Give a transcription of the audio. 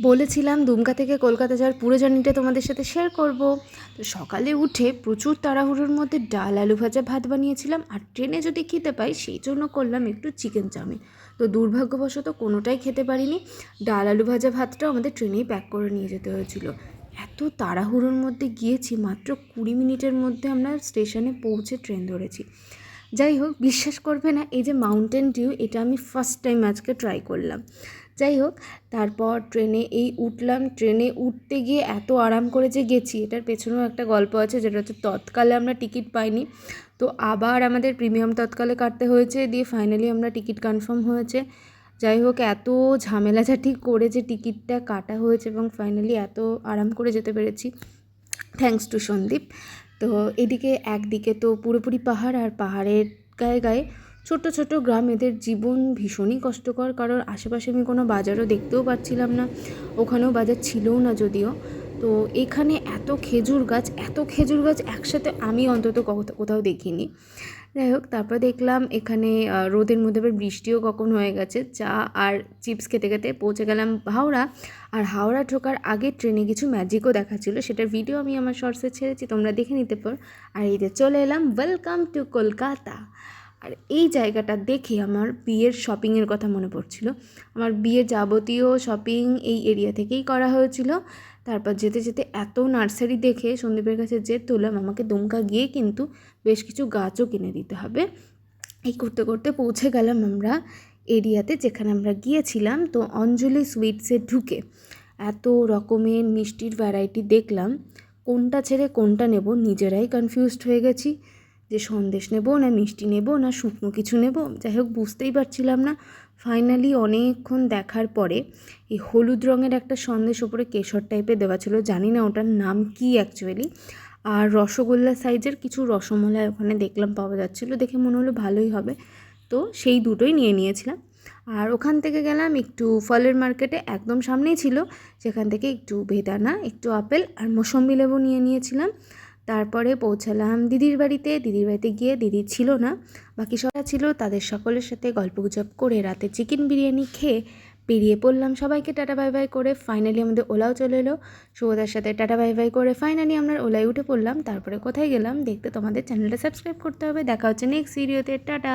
বলেছিলাম দুমকা থেকে কলকাতা যাওয়ার পুরো জার্নিটা তোমাদের সাথে শেয়ার করব। তো সকালে উঠে প্রচুর তাড়াহুড়োর মধ্যে ডাল, আলু ভাজা, ভাত বানিয়েছিলাম আর ট্রেনে যদি খেতে পাই সেই জন্য করলাম একটু চিকেন চাউমিন। তো দুর্ভাগ্যবশত কোনোটাই খেতে পারিনি। ডাল, আলু ভাজা, ভাতটাও আমাদের ট্রেনেই প্যাক করে নিয়ে যেতে হয়েছিল। এত তাড়াহুড়োর মধ্যে গিয়েছি, মাত্র কুড়ি মিনিটের মধ্যে আমরা স্টেশনে পৌঁছে ট্রেন ধরেছি। যাই হোক, বিশ্বাস করবে না, এই যে মাউন্টেন ডিউ এটা আমি ফার্স্ট টাইম আজকে ট্রাই করলাম। যাই হোক, তারপর ট্রেনে এই উঠলাম। ট্রেনে উঠতে গিয়ে এত আরাম করে যে গেছি, এটার পেছনেও একটা গল্প আছে, যেটা হচ্ছে তৎকালে আমরা টিকিট পাইনি। তো আবার আমাদের প্রিমিয়াম তৎকালে কাটতে হয়েছে, দিয়ে ফাইনালি আমরা টিকিট কনফার্ম হয়েছে। যাই হোক, এত ঝামেলাঝাটি করে যে টিকিটটা কাটা হয়েছে এবং ফাইনালি এত আরাম করে যেতে পেরেছি। Thanks to Sandeep. তো এদিকে একদিকে তো পুরোপুরি পাহাড়, আর পাহাড়ের গায়ে গায়ে ছোট ছোট গ্রাম, এদের জীবন ভীষণই কষ্টকর। কারণ আশেপাশে আমি কোনো বাজারও দেখতেও পাচ্ছিলাম না। ওখানেও বাজার ছিলও না যদিও। তো এখানে এত খেজুর গাছ, এত খেজুর গাছ একসাথে আমি অন্তত কোথাও- কোথাও দেখিনি। যাই হোক, তারপর দেখলাম এখানে রোদের মধ্যে আবার বৃষ্টিও কখন হয়ে গেছে। চা আর চিপস খেতে খেতে পৌঁছে গেলাম হাওড়া। আর হাওড়া ঢোকার আগে ট্রেনে কিছু ম্যাজিকও দেখাচ্ছিল সেটার ভিডিও আমি আমার শর্টসে ছেড়েছি, তোমরা দেখে নিতে পারো। আর এই যে চলে এলাম ওয়েলকাম টু কলকাতা আর এই জায়গাটা দেখে আমার বিয়ের শপিংয়ের কথা মনে পড়ছিল। আমার বিয়ের যাবতীয় শপিং এই এরিয়া থেকেই করা হয়েছিল। তারপর যেতে যেতে এত নার্সারি দেখে সন্দীপের কাছে যে তোলাম আমাকে দুমকা গিয়ে কিন্তু বেশ কিছু গাছও কিনে দিতে হবে। এই করতে করতে পৌঁছে গেলাম আমরা এরিয়াতে যেখানে আমরা গিয়েছিলাম। তো অঞ্জলি সুইটসে ঢুকে এত রকমের মিষ্টির ভ্যারাইটি দেখলাম। কোনটা ছেড়ে কোনটা নেব নিজেরাই কনফিউজড হয়ে গেছি। যে সন্দেশ নেব না মিষ্টি নেব না শুকনো কিছু নেব, যাই হোক বুঝতেই পারছিলাম না। ফাইনালি অনেকক্ষণ দেখার পরে এই হলুদ রঙের একটা সন্দেশ ওপরে কেশর টাইপের দেওয়া ছিল, জানি না ওটার নাম কি অ্যাকচুয়ালি আর রসগোল্লা সাইজের কিছু রসমলাই ওখানে দেখলাম পাওয়া যাচ্ছিল, দেখে মনে হলো ভালোই হবে। তো সেই দুটোই নিয়ে নিয়েছিলাম। আর ওখান থেকে গেলাম একটু ফলের মার্কেটে একদম সামনেই ছিল, সেখান থেকে একটু বেদানা, একটু আপেল আর মৌসম্বি লেবু নিয়ে নিয়েছিলাম। তারপরে পৌঁছালাম দিদির বাড়িতে। দিদির বাড়িতে গিয়ে দিদি ছিল না। বাকি সবাই ছিল, তাদের সকলের সাথে গল্প গুজব করে রাতে চিকেন বিরিয়ানি খেয়ে বেরিয়ে পড়লাম। সবাইকে টাটা বাই বাই করে ফাইনালি আমাদের ওলাও চলে এলো। শুভদার সাথে টাটা বাই বাই করে ফাইনালি আমরা ওলায় উঠে পড়লাম। তারপরে কোথায় গেলাম দেখতে তোমাদের চ্যানেলটা সাবস্ক্রাইব করতে হবে। দেখা হচ্ছে নেক্সট ভিডিওতে টাটা!